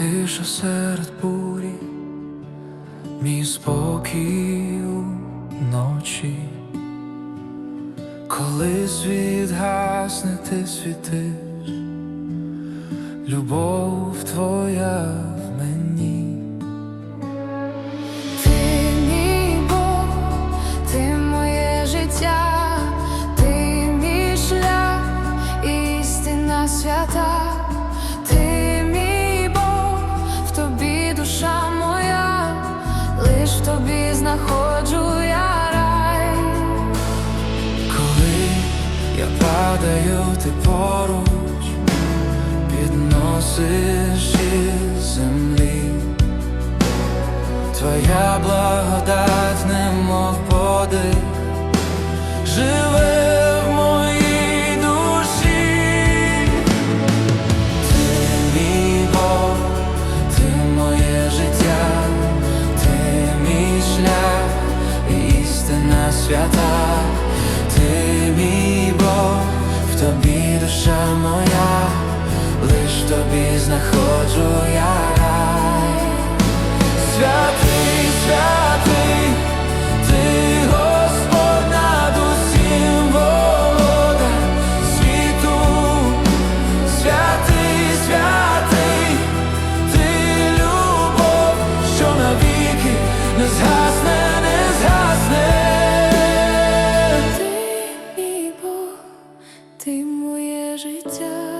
тиша серед бурі, мій спокій ночі, коли світ гасне, ти світиш, любов твоя знаходжу я рай. Коли я падаю, ти поруч підносиш знаходжу я рай. Святий, святий, ти Господь над усім володар світу, святий, святий, ти любов, що навіки не не згасне. Ти Бог, ти життя.